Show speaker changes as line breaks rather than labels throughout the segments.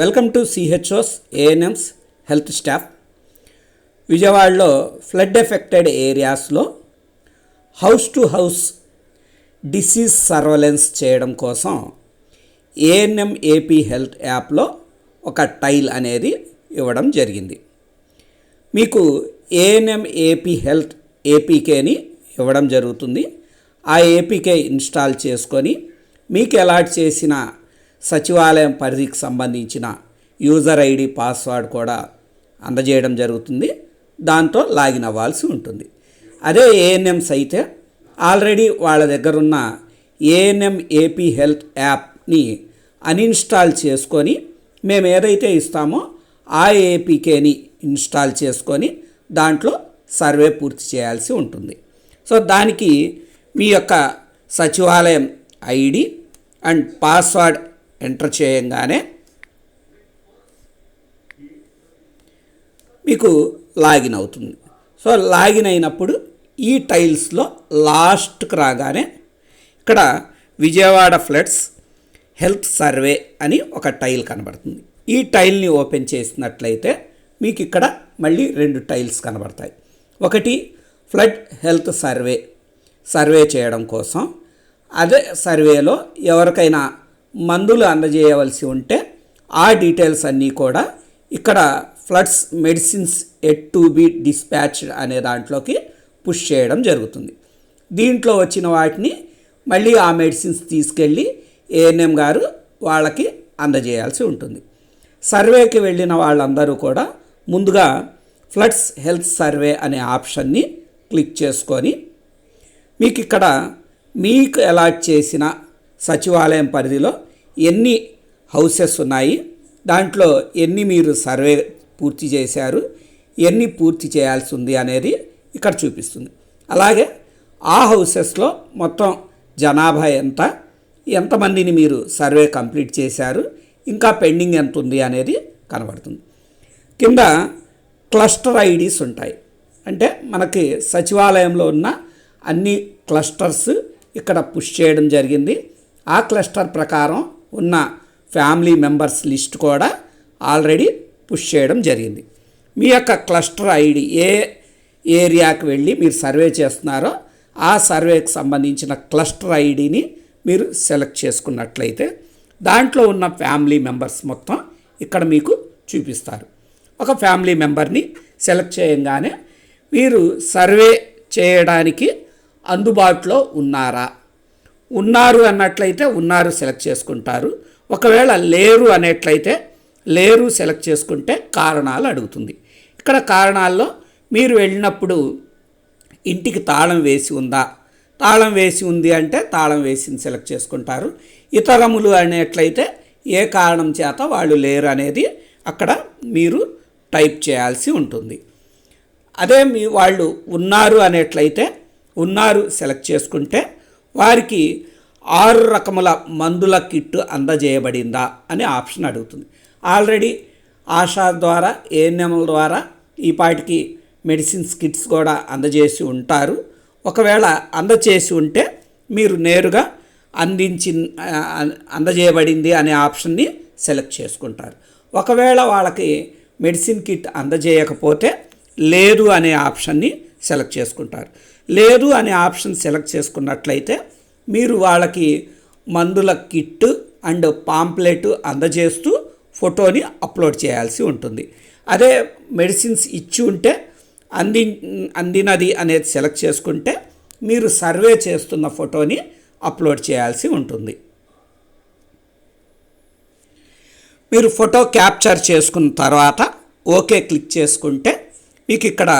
Welcome to CHOs ANMs health staff. విజయవాడలో flood affected ఏరియాస్లో house to house disease surveillance చేయడం కోసం ANM AP health యాప్లో ఒక టైల్ అనేది ఇవ్వడం జరిగింది. మీకు ఏఎన్ఎం ఏపీ హెల్త్ ఏపీకేని ఇవ్వడం జరుగుతుంది. ఆ ఏపీకే ఇన్స్టాల్ చేసుకొని మీకు అలాట్ చేసిన సచివాలయం పరిధికి సంబంధించిన యూజర్ ఐడి పాస్వర్డ్ కూడా అందజేయడం జరుగుతుంది. దాంతో లాగిన్ అవ్వాల్సి ఉంటుంది. అదే ఏఎన్ఎంస్ అయితే ఆల్రెడీ వాళ్ళ దగ్గర ఉన్న ఏఎన్ఎం ఏపీ హెల్త్ యాప్ని అన్ఇన్స్టాల్ చేసుకొని మేము ఏదైతే ఇస్తామో ఆ ఏపీకేని ఇన్స్టాల్ చేసుకొని దాంట్లో సర్వే పూర్తి చేయాల్సి ఉంటుంది. సో దానికి మీ యొక్క సచివాలయం ఐడి అండ్ పాస్వర్డ్ ఎంటర్ చేయంగానే మీకు లాగిన్ అవుతుంది. సో లాగిన్ అయినప్పుడు ఈ టైల్స్లో లాస్ట్కి రాగానే ఇక్కడ విజయవాడ ఫ్లడ్స్ హెల్త్ సర్వే అని ఒక టైల్ కనబడుతుంది. ఈ టైల్ని ఓపెన్ చేసినట్లయితే మీకు ఇక్కడ మళ్ళీ రెండు టైల్స్ కనబడతాయి. ఒకటి ఫ్లడ్ హెల్త్ సర్వే సర్వే చేయడం కోసం. అదే సర్వేలో ఎవరికైనా మందులు అందజేయవలసి ఉంటే ఆ డీటెయిల్స్ అన్నీ కూడా ఇక్కడ floods medicines at to be dispatched అనే దాంట్లోకి పుష్ చేయడం జరుగుతుంది. దీంట్లో వచ్చిన వాటిని మళ్ళీ ఆ మెడిసిన్స్ తీసుకెళ్ళి ఏఎన్ఎం గారు వాళ్ళకి అందజేయాల్సి ఉంటుంది. సర్వేకి వెళ్ళిన వాళ్ళందరూ కూడా ముందుగా ఫ్లడ్స్ హెల్త్ సర్వే అనే ఆప్షన్ని క్లిక్ చేసుకొని మీకు ఇక్కడ మీకు అలాట్ చేసిన సచివాలయం పరిధిలో ఎన్ని హౌసెస్ ఉన్నాయి? దాంట్లో ఎన్ని మీరు సర్వే పూర్తి చేశారు? ఎన్ని పూర్తి చేయాల్సి ఉంది అనేది ఇక్కడ చూపిస్తుంది. అలాగే ఆ హౌసెస్లో మొత్తం జనాభా ఎంత? ఎంతమందిని మీరు సర్వే కంప్లీట్ చేశారు? ఇంకా పెండింగ్ ఎంత ఉంది అనేది కనబడుతుంది. కింద క్లస్టర్ ఐడీస్ ఉంటాయి. అంటే మనకి సచివాలయంలో ఉన్న అన్ని క్లస్టర్స్ ఇక్కడ పుష్ చేయడం జరిగింది. ఆ క్లస్టర్ ప్రకారం ఉన్న ఫ్యామిలీ మెంబర్స్ లిస్ట్ కూడా ఆల్రెడీ పుష్ చేయడం జరిగింది. మీ యొక్క క్లస్టర్ ఐడి ఏ ఏరియాకి వెళ్ళి మీరు సర్వే చేస్తున్నారో ఆ సర్వేకి సంబంధించిన క్లస్టర్ ఐడిని మీరు సెలెక్ట్ చేసుకున్నట్లయితే దాంట్లో ఉన్న ఫ్యామిలీ మెంబర్స్ మొత్తం ఇక్కడ మీకు చూపిస్తారు. ఒక ఫ్యామిలీ మెంబర్ని సెలెక్ట్ చేయంగానే మీరు సర్వే చేయడానికి అందుబాటులో ఉన్నారా? ఉన్నారు అన్నట్లయితే ఉన్నారు సెలెక్ట్ చేసుకుంటారు. ఒకవేళ లేరు అనేట్లయితే లేరు సెలెక్ట్ చేసుకుంటే కారణాలు అడుగుతుంది. ఇక్కడ కారణాల్లో మీరు వెళ్ళినప్పుడు ఇంటికి తాళం వేసి ఉందా? తాళం వేసి ఉంది అంటే తాళం వేసింది సెలెక్ట్ చేసుకుంటారు. ఇతరములు అనేట్లయితే ఏ కారణం చేత వాళ్ళు లేరు అనేది అక్కడ మీరు టైప్ చేయాల్సి ఉంటుంది. అదే మీ వాళ్ళు ఉన్నారు అనేట్లయితే ఉన్నారు సెలెక్ట్ చేసుకుంటే వారికి ఆరు రకముల మందుల కిట్టు అందజేయబడిందా అనే ఆప్షన్ అడుగుతుంది. ఆల్రెడీ ఆశా ద్వారా ఏఎన్ఎంల ద్వారా ఈ పాటికి మెడిసిన్స్ కిట్స్ కూడా అందజేసి ఉంటారు. ఒకవేళ అందజేసి ఉంటే మీరు నేరుగా అందించి అందజేయబడింది అనే ఆప్షన్ని సెలెక్ట్ చేసుకుంటారు. ఒకవేళ వాళ్ళకి మెడిసిన్ కిట్ అందజేయకపోతే లేదు అనే ఆప్షన్ని సెలెక్ట్ చేసుకుంటారు. లేదు అనే ఆప్షన్ సెలెక్ట్ చేసుకున్నట్లయితే మీరు వాళ్ళకి మందుల కిట్ అండ్ పాంప్లెట్ అందజేస్తూ ఫోటోని అప్లోడ్ చేయాల్సి ఉంటుంది. అదే మెడిసిన్స్ ఇచ్చి ఉంటే అంది అందినది అనేది సెలెక్ట్ చేసుకుంటే మీరు సర్వే చేస్తున్న ఫోటోని అప్లోడ్ చేయాల్సి ఉంటుంది. మీరు ఫోటో క్యాప్చర్ చేసుకున్న తర్వాత ఓకే క్లిక్ చేసుకుంటే మీకు ఇక్కడ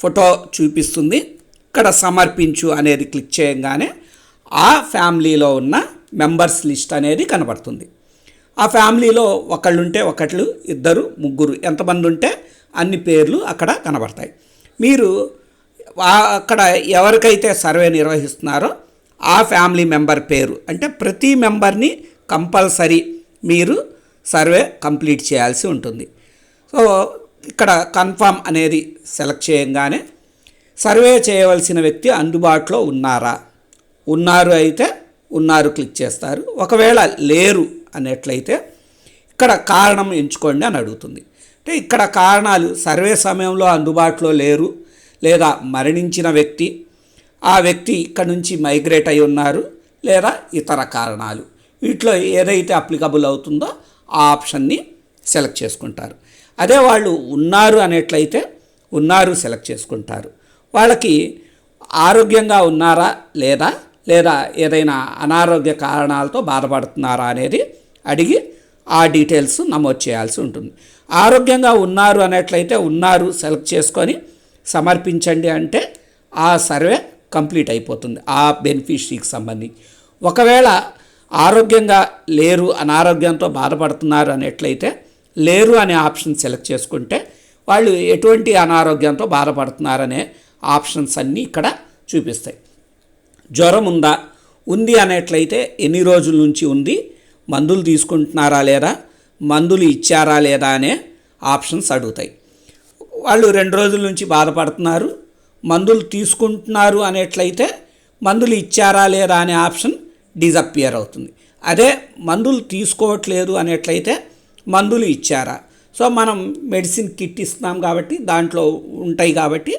ఫోటో చూపిస్తుంది. ఇక్కడ సమర్పించు అనేది క్లిక్ చేయగానే ఆ ఫ్యామిలీలో ఉన్న మెంబర్స్ లిస్ట్ అనేది కనబడుతుంది. ఆ ఫ్యామిలీలో ఒకళ్ళుంటే ఒకళ్ళు ఇద్దరు ముగ్గురు ఎంతమంది ఉంటే అన్ని పేర్లు అక్కడ కనబడతాయి. మీరు అక్కడ ఎవరికైతే సర్వే నిర్వహిస్తున్నారో ఆ ఫ్యామిలీ మెంబర్ పేరు అంటే ప్రతి మెంబర్ని కంపల్సరీ మీరు సర్వే కంప్లీట్ చేయాల్సి ఉంటుంది. సో ఇక్కడ కన్ఫామ్ అనేది సెలెక్ట్ చేయగానే సర్వే చేయవలసిన వ్యక్తి అందుబాటులో ఉన్నారా? ఉన్నారు అయితే ఉన్నారు క్లిక్ చేస్తారు. ఒకవేళ లేరు అనేట్లయితే ఇక్కడ కారణం ఎంచుకోండి అని అడుగుతుంది. అంటే ఇక్కడ కారణాలు సర్వే సమయంలో అందుబాటులో లేరు లేదా మరణించిన వ్యక్తి ఆ వ్యక్తి ఇక్కడ నుంచి మైగ్రేట్ అయి ఉన్నారు లేదా ఇతర కారణాలు. వీటిలో ఏదైతే అప్లికబుల్ అవుతుందో ఆ ఆప్షన్ని సెలెక్ట్ చేసుకుంటారు. అదే వాళ్ళు ఉన్నారు అనేట్లయితే ఉన్నారు సెలెక్ట్ చేసుకుంటారు. వాళ్ళకి ఆరోగ్యంగా ఉన్నారా లేదా? లేదా ఏదైనా అనారోగ్య కారణాలతో బాధపడుతున్నారా అనేది అడిగి ఆ డీటెయిల్స్ నమోదు చేయాల్సి ఉంటుంది. ఆరోగ్యంగా ఉన్నారు అనేట్లయితే ఉన్నారు సెలెక్ట్ చేసుకొని సమర్పించండి అంటే ఆ సర్వే కంప్లీట్ అయిపోతుంది ఆ బెనిఫిషరీకి సంబంధించి. ఒకవేళ ఆరోగ్యంగా లేరు అనారోగ్యంతో బాధపడుతున్నారు అనేట్లయితే లేరు అనే ఆప్షన్ సెలెక్ట్ చేసుకుంటే వాళ్ళు ఎటువంటి అనారోగ్యంతో బాధపడుతున్నారనే ఆప్షన్స్ అన్నీ ఇక్కడ చూపిస్తాయి. జ్వరం ఉందా? ఉంది అనేట్లయితే ఎన్ని రోజుల నుంచి ఉంది? మందులు తీసుకుంటున్నారా లేదా? మందులు ఇచ్చారా లేదా అనే ఆప్షన్స్ అడుగుతాయి. వాళ్ళు రెండు రోజుల నుంచి బాధపడుతున్నారు. మందులు తీసుకుంటున్నారు అనేట్లయితే మందులు ఇచ్చారా లేదా అనే ఆప్షన్ డిజప్పియర్ అవుతుంది. అదే మందులు తీసుకోవట్లేదు అనేట్లయితే మందులు ఇచ్చారా? సో మనం మెడిసిన్ కిట్ ఇస్తున్నాం కాబట్టి దాంట్లో ఉంటాయి కాబట్టి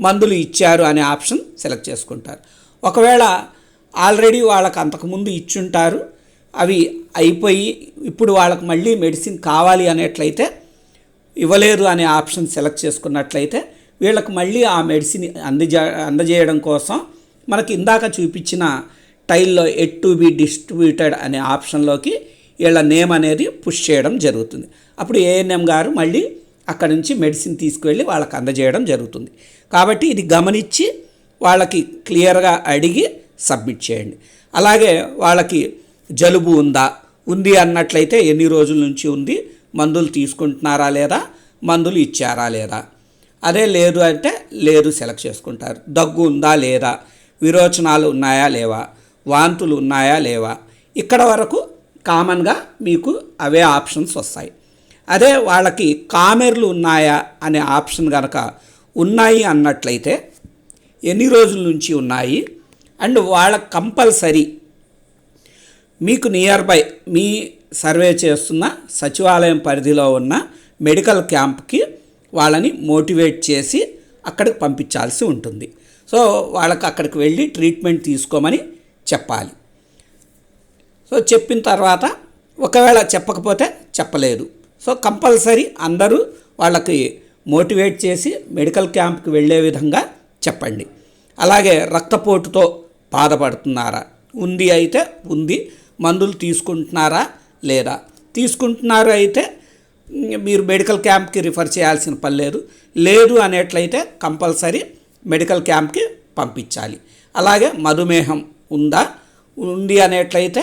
మందులు ఇచ్చారు అనే ఆప్షన్ సెలెక్ట్ చేసుకుంటారు. ఒకవేళ ఆల్రెడీ వాళ్ళకి అంతకుముందు ఇచ్చుంటారు అవి అయిపోయి ఇప్పుడు వాళ్ళకి మళ్ళీ మెడిసిన్ కావాలి అనేట్లయితే ఇవ్వలేదు అనే ఆప్షన్ సెలెక్ట్ చేసుకున్నట్లయితే వీళ్ళకి మళ్ళీ ఆ మెడిసిన్ అందజే అందజేయడం కోసం మనకి ఇందాక చూపించిన టైల్లో ఎట్ టు బి డిస్ట్రిబ్యూటెడ్ అనే ఆప్షన్లోకి వీళ్ళ నేమ్ అనేది పుష్ చేయడం జరుగుతుంది. అప్పుడు ఏఎన్ఎం గారు మళ్ళీ అక్కడ నుంచి మెడిసిన్ తీసుకువెళ్ళి వాళ్ళకి అందజేయడం జరుగుతుంది. కాబట్టి ఇది గమనించి వాళ్ళకి క్లియర్గా అడిగి సబ్మిట్ చేయండి. అలాగే వాళ్ళకి జలుబు ఉందా? ఉంది అన్నట్లయితే ఎన్ని రోజుల నుంచి ఉంది? మందులు తీసుకుంటున్నారా లేదా? మందులు ఇచ్చారా లేదా? అదే లేదు అంటే లేదు సెలెక్ట్ చేసుకుంటారు. దగ్గు ఉందా లేదా? విరోచనాలు ఉన్నాయా లేవా? వాంతులు ఉన్నాయా లేవా? ఇక్కడ వరకు కామన్గా మీకు అవే ఆప్షన్స్ వస్తాయి. అదే వాళ్ళకి కామెర్లు ఉన్నాయా అనే ఆప్షన్ కనుక ఉన్నాయి అన్నట్లయితే ఎన్ని రోజుల నుంచి ఉన్నాయి? అండ్ వాళ్ళ కంపల్సరీ మీకు నియర్ బై మీ సర్వే చేస్తున్న సచివాలయం పరిధిలో ఉన్న మెడికల్ క్యాంప్కి వాళ్ళని మోటివేట్ చేసి అక్కడికి పంపించాల్సి ఉంటుంది. సో వాళ్ళకి అక్కడికి వెళ్ళి ట్రీట్మెంట్ తీసుకోమని చెప్పాలి. సో చెప్పిన తర్వాత ఒకవేళ చెప్పకపోతే చెప్పలేదు. సో కంపల్సరీ అందరూ వాళ్ళకి మోటివేట్ చేసి మెడికల్ క్యాంప్కి వెళ్ళే విధంగా చెప్పండి. అలాగే రక్తపోటుతో బాధపడుతున్నారా? ఉంది అయితే ఉంది. మందులు తీసుకుంటున్నారా? లేదా? తీసుకుంటున్నారు అయితే మీరు మెడికల్ క్యాంప్కి రిఫర్ చేయాల్సిన పని లేదు. లేదు అనేట్లయితే కంపల్సరీ మెడికల్ క్యాంప్కి పంపించాలి. అలాగే మధుమేహం ఉందా? ఉంది అనేట్లయితే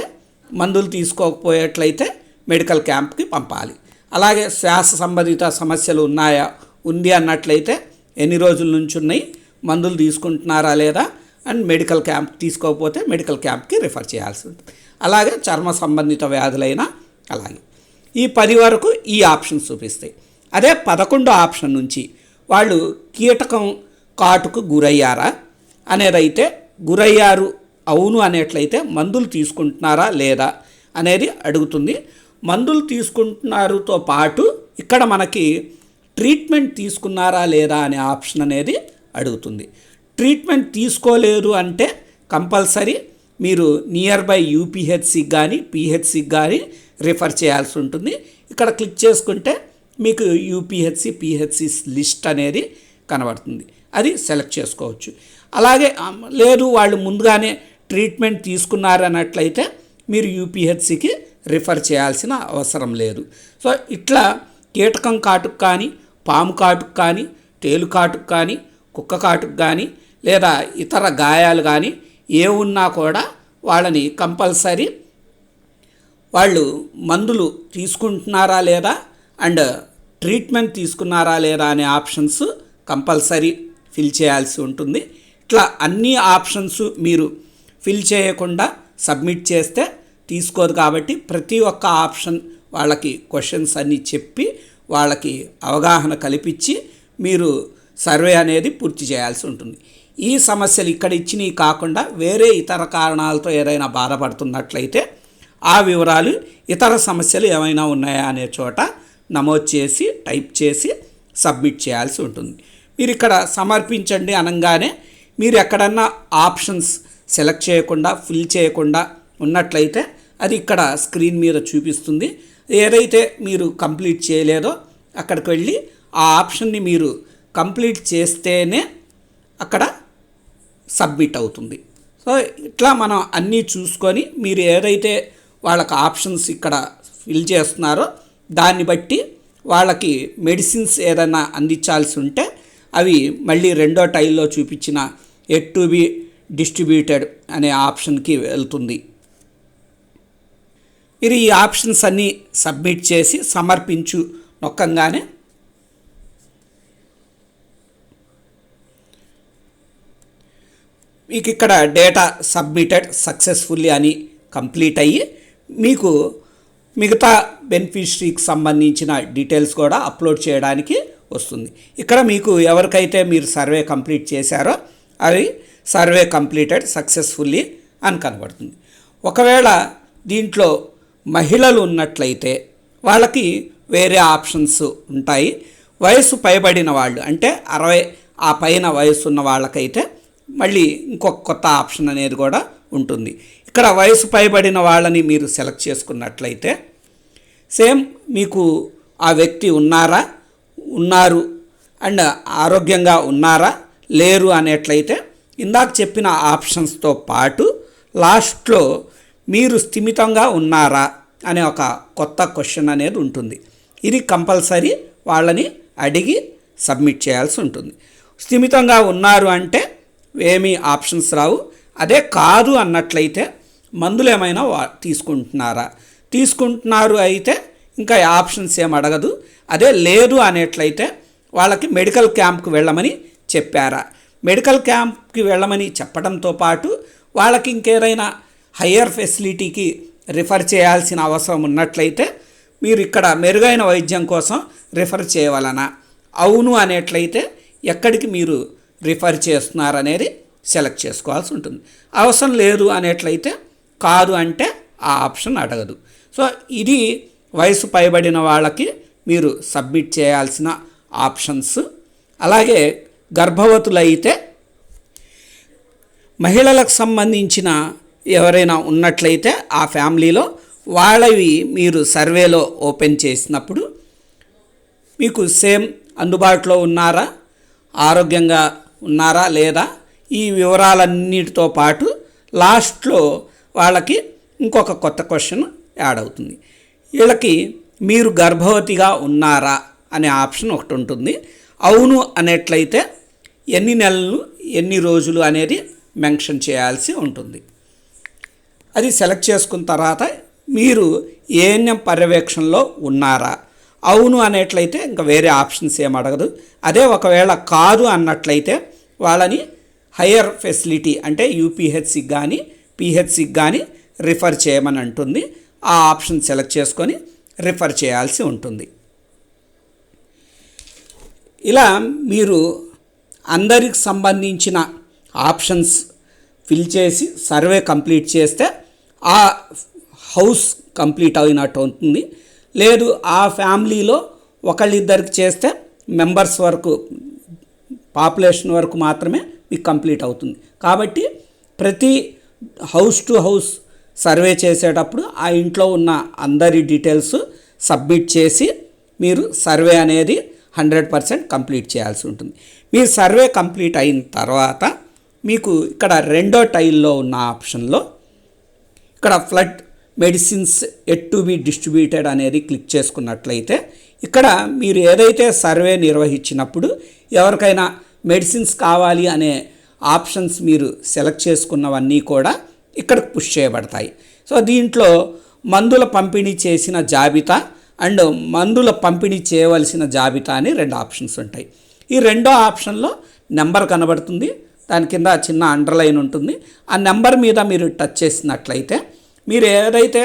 మందులు తీసుకోకపోయేట్లయితే మెడికల్ క్యాంప్కి పంపాలి. అలాగే శ్వాస సంబంధిత సమస్యలు ఉన్నాయా ఉంది అన్నట్లయితే ఎన్ని రోజుల నుంచి ఉన్నాయి మందులు తీసుకుంటున్నారా లేదా అండ్ మెడికల్ క్యాంప్ తీసుకోకపోతే మెడికల్ క్యాంప్కి రిఫర్ చేయాల్సి ఉంటుంది అలాగే చర్మ సంబంధిత వ్యాధులైనా అలాగే. ఈ పది వరకు ఈ ఆప్షన్ చూపిస్తాయి. అదే పదకొండో ఆప్షన్ నుంచి వాళ్ళు కీటకం కాటుకు గురయ్యారా అనేదైతే గురయ్యారు అవును అనేట్లయితే మందులు తీసుకుంటున్నారా లేదా అనేది అడుగుతుంది. మందులు తీసుకుంటున్నారుతో పాటు ఇక్కడ మనకి ట్రీట్మెంట్ తీసుకున్నారా లేదా అనే ఆప్షన్ అనేది అడుగుతుంది. ట్రీట్మెంట్ తీసుకోలేరు అంటే కంపల్సరీ మీరు నియర్ బై యూపీహెచ్సికి కానీ పిహెచ్సికి కానీ రిఫర్ చేయాల్సి ఉంటుంది. ఇక్కడ క్లిక్ చేసుకుంటే మీకు యూపీహెచ్సి పిహెచ్సి లిస్ట్ అనేది కనబడుతుంది. అది సెలెక్ట్ చేసుకోవచ్చు. అలాగే లేదు వాళ్ళు ముందుగానే ట్రీట్మెంట్ తీసుకున్నారన్నట్లయితే మీరు యూపీహెచ్సికి రిఫర్ చేయాల్సిన అవసరం లేదు. సో ఇట్లా కీటకం కాటుకు కానీ పాము కాటుకు కానీ తేలు కాటుకు కానీ కుక్క కాటుకు కానీ లేదా ఇతర గాయాలు కానీ ఏ ఉన్నా కూడా వాళ్ళని కంపల్సరీ వాళ్ళు మందులు తీసుకుంటున్నారా లేదా అండ్ ట్రీట్మెంట్ తీసుకున్నారా లేదా అనే ఆప్షన్స్ కంపల్సరీ ఫిల్ చేయాల్సి ఉంటుంది. ఇట్లా అన్ని ఆప్షన్స్ మీరు ఫిల్ చేయకుండా సబ్మిట్ చేస్తే తీసుకోదు కాబట్టి ప్రతి ఒక్క ఆప్షన్ వాళ్ళకి క్వశ్చన్స్ అన్నీ చెప్పి వాళ్ళకి అవగాహన కల్పించి మీరు సర్వే అనేది పూర్తి చేయాల్సి ఉంటుంది. ఈ సమస్యలు ఇక్కడ ఇచ్చినవి కాకుండా వేరే ఇతర కారణాలతో ఏదైనా బాధపడుతున్నట్లయితే ఆ వివరాలు ఇతర సమస్యలు ఏమైనా ఉన్నాయా అనే చోట నమోదు చేసి టైప్ చేసి సబ్మిట్ చేయాల్సి ఉంటుంది. మీరు ఇక్కడ సమర్పించండి అనగానే మీరు ఎక్కడన్నా ఆప్షన్స్ సెలెక్ట్ చేయకుండా ఫిల్ చేయకుండా ఉన్నట్లయితే అది ఇక్కడ స్క్రీన్ మీద చూపిస్తుంది. ఏదైతే మీరు కంప్లీట్ చేయలేదో అక్కడికి వెళ్ళి ఆ ఆప్షన్ని మీరు కంప్లీట్ చేస్తేనే అక్కడ సబ్మిట్ అవుతుంది. సో ఇట్లా మనం అన్నీ చూసుకొని మీరు ఏదైతే వాళ్ళకి ఆప్షన్స్ ఇక్కడ ఫిల్ చేస్తున్నారో దాన్ని బట్టి వాళ్ళకి మెడిసిన్స్ ఏదైనా అందించాల్సి ఉంటే అవి మళ్ళీ రెండో టైల్లో చూపించిన ఎట్ టు బి డిస్ట్రిబ్యూటెడ్ అనే ఆప్షన్కి వెళ్తుంది. మీరు ఈ ఆప్షన్స్ అన్నీ సబ్మిట్ చేసి సమర్పించు నొక్కంగానే. మీకు ఇక్కడ డేటా సబ్మిటెడ్ సక్సెస్ఫుల్లీ అని కంప్లీట్ అయ్యి మీకు మిగతా బెనిఫిషరీకి సంబంధించిన డీటెయిల్స్ కూడా అప్లోడ్ చేయడానికి వస్తుంది. ఇక్కడ మీకు ఎవరికైతే మీరు సర్వే కంప్లీట్ చేశారో అది సర్వే కంప్లీటెడ్ సక్సెస్ఫుల్లీ అని కనబడుతుంది. ఒకవేళ దీంట్లో మహిళలు ఉన్నట్లయితే వాళ్ళకి వేరే ఆప్షన్స్ ఉంటాయి. వయసు పైబడిన వాళ్ళు అంటే అరవై ఆ పైన వయసు ఉన్న వాళ్ళకైతే మళ్ళీ ఇంకొక కొత్త ఆప్షన్ అనేది కూడా ఉంటుంది. ఇక్కడ వయసు పైబడిన వాళ్ళని మీరు సెలెక్ట్ చేసుకున్నట్లయితే సేమ్ మీకు ఆ వ్యక్తి ఉన్నారా ఉన్నారు అండ్ ఆరోగ్యంగా ఉన్నారా లేరు అనేట్లయితే ఇందాక చెప్పిన ఆప్షన్స్తో పాటు లాస్ట్లో మీరు స్థిమితంగా ఉన్నారా అనే ఒక కొత్త క్వశ్చన్ అనేది ఉంటుంది. ఇది కంపల్సరీ వాళ్ళని అడిగి సబ్మిట్ చేయాల్సి ఉంటుంది. స్థిమితంగా ఉన్నారు అంటే ఏమీ ఆప్షన్స్ రావు. అదే కాదు అన్నట్లయితే మందులు ఏమైనా వా తీసుకుంటున్నారా? తీసుకుంటున్నారు అయితే ఇంకా ఆప్షన్స్ ఏం అడగదు. అదే లేదు అనేట్లయితే వాళ్ళకి మెడికల్ క్యాంప్కి వెళ్ళమని చెప్పారా? మెడికల్ క్యాంప్కి వెళ్ళమని చెప్పడంతో పాటు వాళ్ళకి ఇంకేదైనా హయ్యర్ ఫెసిలిటీకి రిఫర్ చేయాల్సిన అవసరం ఉన్నట్లయితే మీరు ఇక్కడ మెరుగైన వైద్యం కోసం రిఫర్ చేయవలన. అవును అనేట్లయితే ఎక్కడికి మీరు రిఫర్ చేస్తున్నారనేది సెలెక్ట్ చేసుకోవాల్సి ఉంటుంది. అవసరం లేదు అనేట్లయితే కాదు అంటే ఆ ఆప్షన్ అడగదు. సో ఇది వయసు పైబడిన వాళ్ళకి మీరు సబ్మిట్ చేయాల్సిన ఆప్షన్స్. అలాగే గర్భవతులైతే మహిళలకు సంబంధించిన ఎవరైనా ఉన్నట్లయితే ఆ ఫ్యామిలీలో వాళ్ళవి మీరు సర్వేలో ఓపెన్ చేసినప్పుడు మీకు సేమ్ అందుబాటులో ఉన్నారా? ఆరోగ్యంగా ఉన్నారా లేదా? ఈ వివరాలన్నిటితో పాటు లాస్ట్లో వాళ్ళకి ఇంకొక కొత్త క్వశ్చన్ యాడ్ అవుతుంది. వీళ్ళకి మీరు గర్భవతిగా ఉన్నారా అనే ఆప్షన్ ఒకటి ఉంటుంది. అవును అనేట్లయితే ఎన్ని నెలలు ఎన్ని రోజులు అనేది మెన్షన్ చేయాల్సి ఉంటుంది. అది సెలెక్ట్ చేసుకున్న తర్వాత మీరు ఏఎన్ఎం పర్యవేక్షణలో ఉన్నారా? అవును అనేట్లయితే ఇంకా వేరే ఆప్షన్స్ ఏం అడగదు. అదే ఒకవేళ కాదు అన్నట్లయితే వాళ్ళని హయ్యర్ ఫెసిలిటీ అంటే యూపీహెచ్సికి కానీ పిహెచ్సికి కానీ రిఫర్ చేయమని అంటుంది. ఆ ఆప్షన్ సెలెక్ట్ చేసుకొని రిఫర్ చేయాల్సి ఉంటుంది. ఇలా మీరు అందరికి సంబంధించిన ఆప్షన్స్ ఫిల్ చేసి సర్వే కంప్లీట్ చేస్తే ఆ హౌస్ కంప్లీట్ అయినట్టు అవుతుంది లేదు ఆ ఫ్యామిలీలో ఒకళ్ళిద్దరికి చేస్తే మెంబర్స్ వరకు పాపులేషన్ వరకు మాత్రమే మీకు కంప్లీట్ అవుతుంది. కాబట్టి ప్రతి హౌస్ టు హౌస్ సర్వే చేసేటప్పుడు ఆ ఇంట్లో ఉన్న అందరి డీటెయిల్స్ సబ్మిట్ చేసి మీరు సర్వే అనేది హండ్రెడ్ పర్సెంట్ కంప్లీట్ చేయాల్సి ఉంటుంది. మీరు సర్వే కంప్లీట్ అయిన తర్వాత మీకు ఇక్కడ రెండో టైల్లో ఉన్న ఆప్షన్లో ఇక్కడ flood medicines at to be distributed అనేది క్లిక్ చేసుకున్నట్లయితే ఇక్కడ మీరు ఏదైతే సర్వే నిర్వహించినప్పుడు ఎవరికైనా మెడిసిన్స్ కావాలి అనే ఆప్షన్స్ మీరు సెలెక్ట్ చేసుకున్నవన్నీ కూడా ఇక్కడికి పుష్ చేయబడతాయి. సో దీంట్లో మందుల పంపిణీ చేసిన జాబితా అండ్ మందుల పంపిణీ చేయవలసిన జాబితా అని రెండు ఆప్షన్స్ ఉంటాయి. ఈ రెండో ఆప్షన్లో నెంబర్ కనబడుతుంది. దాని కింద చిన్న అండర్లైన్ ఉంటుంది. ఆ నెంబర్ మీద మీరు టచ్ చేసినట్లయితే మీరు ఏదైతే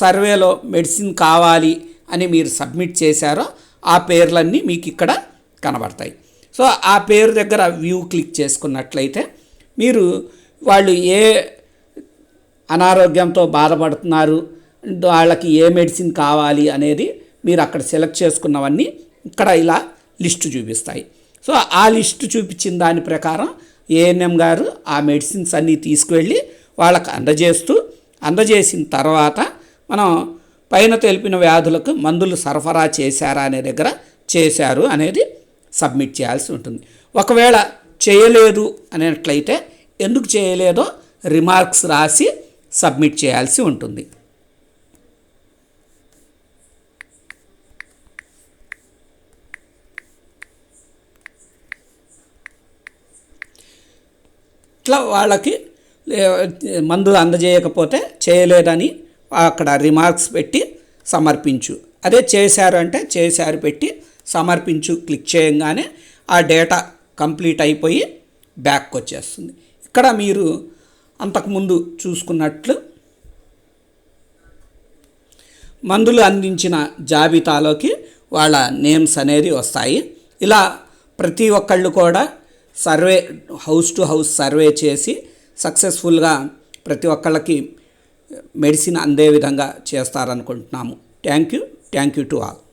సర్వేలో మెడిసిన్ కావాలి అని మీరు సబ్మిట్ చేశారో ఆ పేర్లన్నీ మీకు ఇక్కడ కనబడతాయి. సో ఆ పేరు దగ్గర వ్యూ క్లిక్ చేసుకున్నట్లయితే మీరు వాళ్ళు ఏ అనారోగ్యంతో బాధపడుతున్నారు వాళ్ళకి ఏ మెడిసిన్ కావాలి అనేది మీరు అక్కడ సెలెక్ట్ చేసుకున్నవన్నీ ఇక్కడ ఇలా లిస్టు చూపిస్తాయి. సో ఆ లిస్టు చూపించిన దాని ప్రకారం ఏఎన్ఎం గారు ఆ మెడిసిన్స్ అన్నీ తీసుకువెళ్ళి వాళ్ళకి అందజేస్తూ అందజేసిన తర్వాత మనం పైన తెలిపిన వ్యాధులకు మందులు సరఫరా చేశారా అనే దగ్గర చేశారు అనేది సబ్మిట్ చేయాల్సి ఉంటుంది. ఒకవేళ చేయలేదు అనేట్లయితే ఎందుకు చేయలేదో రిమార్క్స్ రాసి సబ్మిట్ చేయాల్సి ఉంటుంది. ఇట్లా వాళ్ళకి మందులు అందజేయకపోతే చేయలేదని అక్కడ రిమార్క్స్ పెట్టి సమర్పించు. అదే చేశారు అంటే చేశారు పెట్టి సమర్పించు క్లిక్ చేయంగానే ఆ డేటా కంప్లీట్ అయిపోయి బ్యాక్ వచ్చేస్తుంది ఇక్కడ మీరు అంతకుముందు చూసుకున్నట్లు మందులు అందించిన జాబితాలోకి వాళ్ళ నేమ్స్ అనేది వస్తాయి. ఇలా ప్రతి ఒక్కళ్ళు కూడా survey house to house survey చేసి సక్సెస్ఫుల్గా ప్రతి ఒక్కళ్ళకి మెడిసిన్ అందే విధంగా చేస్తారనుకుంటున్నాము. Thank you. Thank you to all.